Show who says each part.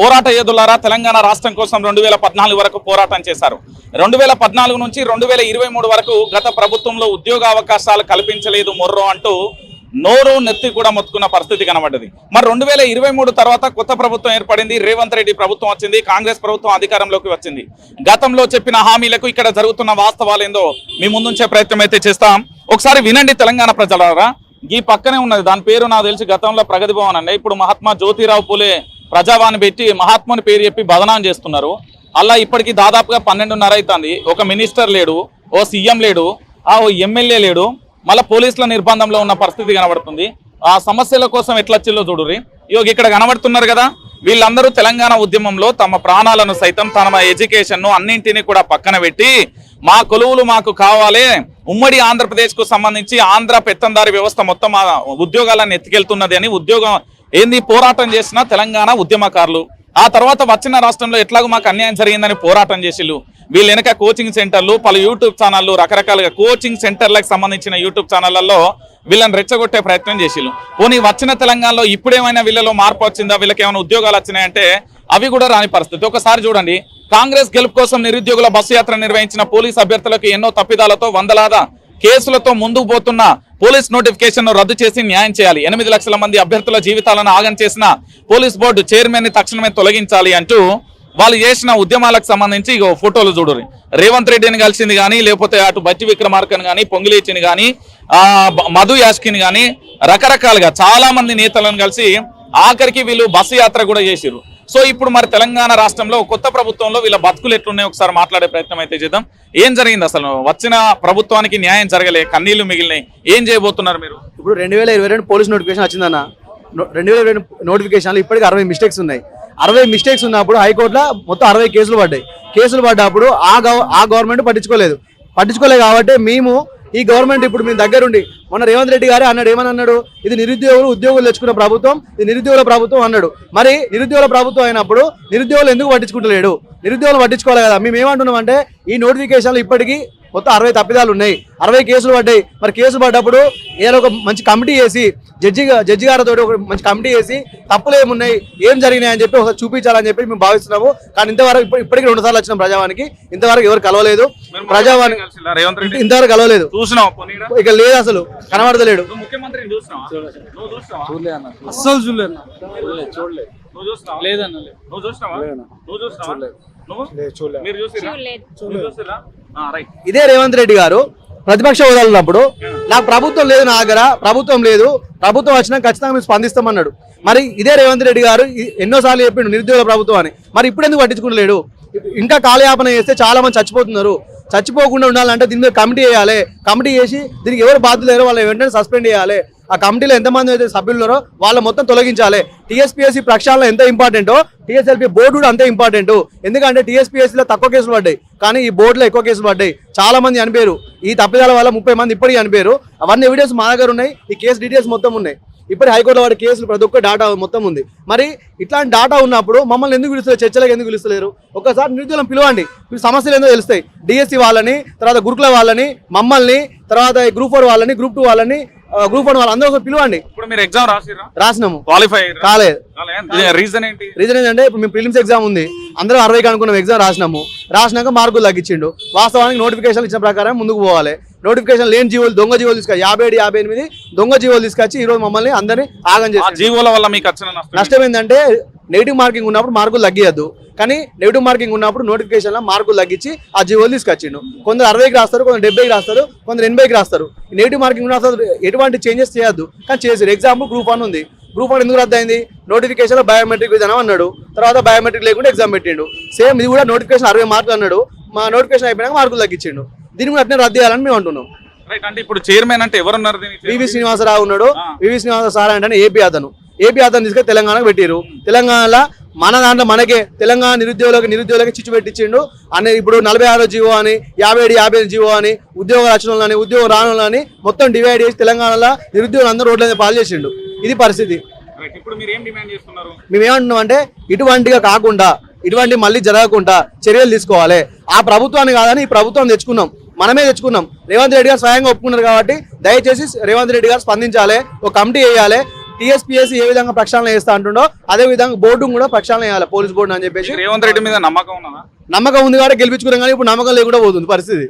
Speaker 1: పోరాట యోధులారా తెలంగాణ రాష్ట్రం కోసం రెండు వేల పద్నాలుగు వరకు పోరాటం చేశారు. రెండు వేల పద్నాలుగు నుంచి రెండు వేల ఇరవై మూడు వరకు గత ప్రభుత్వంలో ఉద్యోగ అవకాశాలు కల్పించలేదు మొర్రో అంటూ నోరు నెత్తి కూడా మొత్తుకున్న పరిస్థితి కనబడ్డది. మరి రెండు వేల ఇరవై మూడు తర్వాత కొత్త ప్రభుత్వం ఏర్పడింది రేవంత్ రెడ్డి ప్రభుత్వం వచ్చింది కాంగ్రెస్ ప్రభుత్వం అధికారంలోకి వచ్చింది. గతంలో చెప్పిన హామీలకు ఇక్కడ జరుగుతున్న వాస్తవాలు ఏందో మీ ముందుంచే ప్రయత్నం అయితే చేస్తాం. ఒకసారి వినండి తెలంగాణ ప్రజలారా. ఈ పక్కనే ఉన్నది దాని పేరు నాకు తెలిసి గతంలో ప్రగతి భవన్ అండి ఇప్పుడు మహాత్మా జ్యోతిరావు పూలే ప్రజావాణి పెట్టి మహాత్ముని పేరు చెప్పి బదనాం చేస్తున్నారు. అలా ఇప్పటికి దాదాపుగా పన్నెండున్నర అవుతుంది ఒక మినిస్టర్ లేడు ఓ సీఎం లేడు ఆ ఓ ఎమ్మెల్యే లేడు. మళ్ళీ పోలీసుల నిర్బంధంలో ఉన్న పరిస్థితి కనబడుతుంది. ఆ సమస్యల కోసం ఎట్లా వచ్చిందో చూడుర్రి? ఇగో ఇక్కడ కనబడుతున్నారు కదా వీళ్ళందరూ తెలంగాణ ఉద్యమంలో తమ ప్రాణాలను సైతం తమ ఎడ్యుకేషన్ను అన్నింటినీ కూడా పక్కన పెట్టి మా కొలువులు మాకు కావాలి ఉమ్మడి ఆంధ్రప్రదేశ్కు సంబంధించి ఆంధ్ర పెత్తందారి వ్యవస్థ మొత్తం ఉద్యోగాలను ఎత్తుకెళ్తున్నది అని ఉద్యోగం ఏంది పోరాటం చేసిన తెలంగాణ ఉద్యమకారులు? ఆ తర్వాత వచ్చిన రాష్ట్రంలో ఎట్లాగో మాకు అన్యాయం జరిగిందని పోరాటం చేసిళ్ళు. వీళ్ళు వెనక కోచింగ్ సెంటర్లు పలు యూట్యూబ్ ఛానళ్ళు రకరకాలుగా కోచింగ్ సెంటర్లకు సంబంధించిన యూట్యూబ్ ఛానళ్ళలో వీళ్ళని రెచ్చగొట్టే ప్రయత్నం చేసిళ్ళు. పోనీ వచ్చిన తెలంగాణలో ఇప్పుడేమైనా వీళ్ళలో మార్పు వచ్చిందా? వీళ్ళకి ఏమైనా ఉద్యోగాలు వచ్చినాయంటే అవి కూడా రాని పరిస్థితి. ఒకసారి చూడండి. కాంగ్రెస్ గెలుపు కోసం నిరుద్యోగుల బస్సు యాత్ర నిర్వహించిన పోలీస్ అభ్యర్థులకు ఎన్నో తప్పిదాలతో వందలాదా కేసులతో ముందుకు పోతున్న పోలీస్ నోటిఫికేషన్ రద్దు చేసి న్యాయం చేయాలి. ఎనిమిది లక్షల మంది అభ్యర్థుల జీవితాలను ఆగం చేసిన పోలీస్ బోర్డు చైర్మన్ని తక్షణమే తొలగించాలి అంటూ వాళ్ళు చేసిన ఉద్యమాలకు సంబంధించి ఫోటోలు చూడరు రేవంత్ రెడ్డిని కలిసింది కానీ లేకపోతే అటు బట్టి విక్రమార్కని కానీ పొంగిలేచిని కానీ మధు యాష్కిని కానీ రకరకాలుగా చాలా మంది నేతలను కలిసి ఆఖరికి వీళ్ళు బస్సు యాత్ర కూడా చేసిరు సో ఇప్పుడు మరి తెలంగాణ రాష్ట్రంలో కొత్త ప్రభుత్వంలో వీళ్ళ బతుకులు ఎట్లున్నాయి ఒకసారి మాట్లాడే ప్రయత్నం అయితే చేద్దాం. ఏం జరిగింది అసలు? వచ్చిన ప్రభుత్వానికి న్యాయం జరగలే కన్నీళ్ళు మిగిలినాయి. ఏం చేయబోతున్నారు మీరు?
Speaker 2: ఇప్పుడు రెండు వేల ఇరవై రెండు పోలీస్ నోటిఫికేషన్ వచ్చిందన్న. రెండు వేల ఇరవై రెండు నోటిఫికేషన్లో ఇప్పటికి అరవై మిస్టేక్స్ ఉన్నాయి. అరవై మిస్టేక్స్ ఉన్నప్పుడు హైకోర్టులో మొత్తం అరవై కేసులు పడ్డాయి. కేసులు పడ్డప్పుడు ఆ ఆ గవర్నమెంట్ పట్టించుకోలేదు. పట్టించుకోలేదు కాబట్టి మేము ఈ గవర్నమెంట్ ఇప్పుడు మీ దగ్గరుండి మొన్న రేవంత్ రెడ్డి గారు అన్నాడు ఏమని అన్నాడు ఇది నిరుద్యోగులు ఉద్యోగులు తెచ్చుకున్న ప్రభుత్వం ఇది నిరుద్యోగుల ప్రభుత్వం అన్నాడు. మరి నిరుద్యోగుల ప్రభుత్వం అయినప్పుడు నిరుద్యోగులు ఎందుకు పట్టించుకుంటలేడు? నిరుద్యోగులు పట్టించుకోవాలి కదా. మేము ఏమంటున్నాం అంటే ఈ నోటిఫికేషన్లు ఇప్పటికీ మొత్తం అరవై తప్పిదాలు ఉన్నాయి. అరవై కేసులు పడ్డాయి. మరి కేసులు పడ్డప్పుడు ఏదో ఒక మంచి కమిటీ వేసి జడ్జి జడ్జి గారితో ఒక మంచి కమిటీ వేసి తప్పులు ఏమున్నాయి ఏం జరిగినాయి అని చెప్పి ఒకసారి చూపించాలని చెప్పి మేము భావిస్తున్నాము. కానీ ఇంతవరకు ఇప్పుడు ఇప్పటికి రెండు సార్లు వచ్చిన ప్రజావానికి. ఇంతవరకు ఎవరు కలవలేదు. ప్రజావాణి
Speaker 1: కలిసిల్లా రేవంత్ రెడ్డి
Speaker 2: ఇంతవరకు కలవలేదు.
Speaker 1: పోనీడా?
Speaker 2: ఇక లేదు అసలు. కనబడతలేడు.
Speaker 3: అస్సలు చూడలేదు
Speaker 1: నువ్వు చూసినావా?
Speaker 3: లేదన్న
Speaker 1: నువ్వు చూసినావా? నువ్వు చూసినావా? నువ్వు? మీరు చూసిరా?
Speaker 2: ఇదే రేవంత్ రెడ్డి గారు ప్రతిపక్ష హోదాలో ఉన్నప్పుడు నాకు ప్రభుత్వం లేదు నా దగ్గర ప్రభుత్వం లేదు ప్రభుత్వం వచ్చినా ఖచ్చితంగా మేము స్పందిస్తామన్నాడు. మరి ఇదే రేవంత్ రెడ్డి గారు ఎన్నోసార్లు చెప్పిండు నిరుద్యోగ ప్రభుత్వం అని. మరి ఇప్పుడు ఎందుకు పట్టించుకుంటలేడు ఇంకా కాలయాపన చేస్తే చాలా మంది చచ్చిపోతున్నారు. చచ్చిపోకుండా ఉండాలంటే దీని మీద కమిటీ వేయాలి. కమిటీ చేసి దీనికి ఎవరు బాధ్యత లేరో వాళ్ళని వెంటనే సస్పెండ్ చేయాలి. ఆ కమిటీలో ఎంతమంది అయితే సభ్యులు ఉన్నారో వాళ్ళ మొత్తం తొలగించాలి. టీఎస్పీఎస్సీ ప్రక్షాళన ఎంత ఇంపార్టెంటో టీఎస్ఎల్పీ బోర్డు కూడా అంతే ఇంపార్టెంట్. ఎందుకంటే టీఎస్పీఎస్సీలో తక్కువ కేసులు పడ్డాయి కానీ ఈ బోర్డులో ఎక్కువ కేసులు పడ్డాయి. చాలా మంది అనిపారు ఈ తప్పిదాల వల్ల ముప్పై మంది ఇప్పటికీ అనిపారు అవన్నీ ఎవిడెన్స్ మా దగ్గర ఉన్నాయి. ఈ కేసు డీటెయిల్స్ మొత్తం ఉన్నాయి. ఇప్పుడు హైకోర్టులో వాడి కేసులు ప్రతి ఒక్క డాటా మొత్తం ఉంది. మరి ఇట్లాంటి డాటా ఉన్నప్పుడు మమ్మల్ని ఎందుకు పిలుస్తారు చర్చలకు ఎందుకు పిలుస్తలేరు? ఒకసారి నిరుద్యోగం పిలవండి. సమస్యలు ఏందో తెలుస్తాయి. డిఎస్సి వాళ్ళని తర్వాత గురుకుల వాళ్ళని మమ్మల్ని తర్వాత గ్రూప్ ఫోర్ వాళ్ళని గ్రూప్ టూ వాళ్ళని గ్రూప్ వన్ వాళ్ళని అందరూ పిలవండి.
Speaker 1: ఇప్పుడు మీరు ఎగ్జామ్ రాసిరా
Speaker 2: రాసినాము.
Speaker 1: క్వాలిఫై
Speaker 2: కాలేదు.
Speaker 1: రీజన్ ఏంటి?
Speaker 2: రీజన్ ఏంటంటే ఇప్పుడు మేము ప్రిలిమ్స్ ఎగ్జామ్ ఉంది. అందరూ అరవైకి అనుకున్నాం ఎగ్జామ్ రాసినాము. రాసినాక మార్కులు తగ్గించిండు. వాస్తవానికి నోటిఫికేషన్ ఇచ్చిన ప్రకారం ముందుకు పోవాలి. నోటిఫికేషన్ లేని జీవోలు దొంగ జీవోలు తీసుకొచ్చి యాభై ఏడు యాభై ఎనిమిది దొంగ జీవోలు తీసుకొచ్చి ఈ రోజు మమ్మల్ని అందరినీ ఆగం చేసి
Speaker 1: జీవోల వల్ల మీకు నష్టం
Speaker 2: ఏంటంటే నెగిటివ్ మార్కింగ్ ఉన్నప్పుడు మార్కులు తగ్గియద్దు. కానీ నెగిటివ్ మార్కింగ్ ఉన్నప్పుడు నోటిఫికేషన్లో మార్కులు తగ్గించి ఆ జీవోలు తీసుకొచ్చిండు. కొందరు అరవైకి రాస్తారు కొందరు డెబ్బైకి రాస్తారు కొందరు ఎనభైకి రాస్తారు. నెగిటివ్ మార్కింగ్ ఉన్న అసలు ఎటువంటి చేంజెస్ చేయొద్దు. కానీ చేసారు. ఎగ్జాంపుల్ గ్రూప్ వన్ ఉంది. గ్రూప్ వన్ ఎందుకు రద్దు అయింది నోటిఫికేషన్లో బయోమెట్రిక్ విధానం అన్నాడు. తర్వాత బయోమెట్రిక్ లేకుండా ఎగ్జామ్ పెట్టిండు. సేమ్ ఇది కూడా నోటిఫికేషన్ అరవై మార్కులు అన్నాడు. మా నోటిఫికేషన్ అయిపోయినాక మార్కులు తగ్గించిండు. దీన్ని కూడా అట్నే రద్దు చేయాలని మేము అంటున్నాం.
Speaker 1: రైట్ అంటే ఇప్పుడు చైర్మన్ అంటే ఎవరున్నారు
Speaker 2: వివి శ్రీనివాసరావు ఉన్నాడు. వివి శ్రీనివాసరావు సార్ అంటే ఏపీ అతను. ఏపీ అతను తీసుకొని తెలంగాణకు పెట్టిరు తెలంగాణలో మన దాంట్లో మనకే తెలంగాణ నిరుద్యోగులకు నిరుద్యోగులకి చిచ్చు పెట్టించిండు. అనే ఇప్పుడు నలభై ఆరో జీవో అని యాభై ఏడు యాభై జీవో అని ఉద్యోగ రచనలని ఉద్యోగ రానులని మొత్తం డివైడ్ చేసి తెలంగాణలో నిరుద్యోగులు అందరూ రోడ్ల మీద పాలు చేసిండు. ఇది పరిస్థితి.
Speaker 1: రైట్ ఇప్పుడు మీరు ఏం డిమాండ్ చేస్తున్నారు?
Speaker 2: మేము ఏమంటున్నాం అంటే ఇటువంటిగా కాకుండా ఇటువంటి మళ్ళీ జరగకుండా చర్యలు తీసుకోవాలి. ఆ ప్రభుత్వాన్ని కాదని ఈ ప్రభుత్వం తెచ్చుకున్నాం. మనమే తెచ్చుకున్నాం. రేవంత్ రెడ్డి గారు స్వయంగా ఒప్పుకున్నారు కాబట్టి దయచేసి రేవంత్ రెడ్డి గారు స్పందించాలి. ఒక కమిటీ వేయాలి. టీఎస్పీఎస్సీ ఏ విధంగా ప్రక్షాళన చేస్తా అంటుండో అదే విధంగా బోర్డు కూడా ప్రక్షాళన చేయాలి పోలీస్ బోర్డు అని చెప్పేసి.
Speaker 1: రేవంత్ రెడ్డి మీద నమ్మకం ఉన్నదా?
Speaker 2: నమ్మకం ఉంది కాబట్టి గెలిపించుకున్నాం కానీ ఇప్పుడు నమ్మకం లేకుండా పోతుంది పరిస్థితి.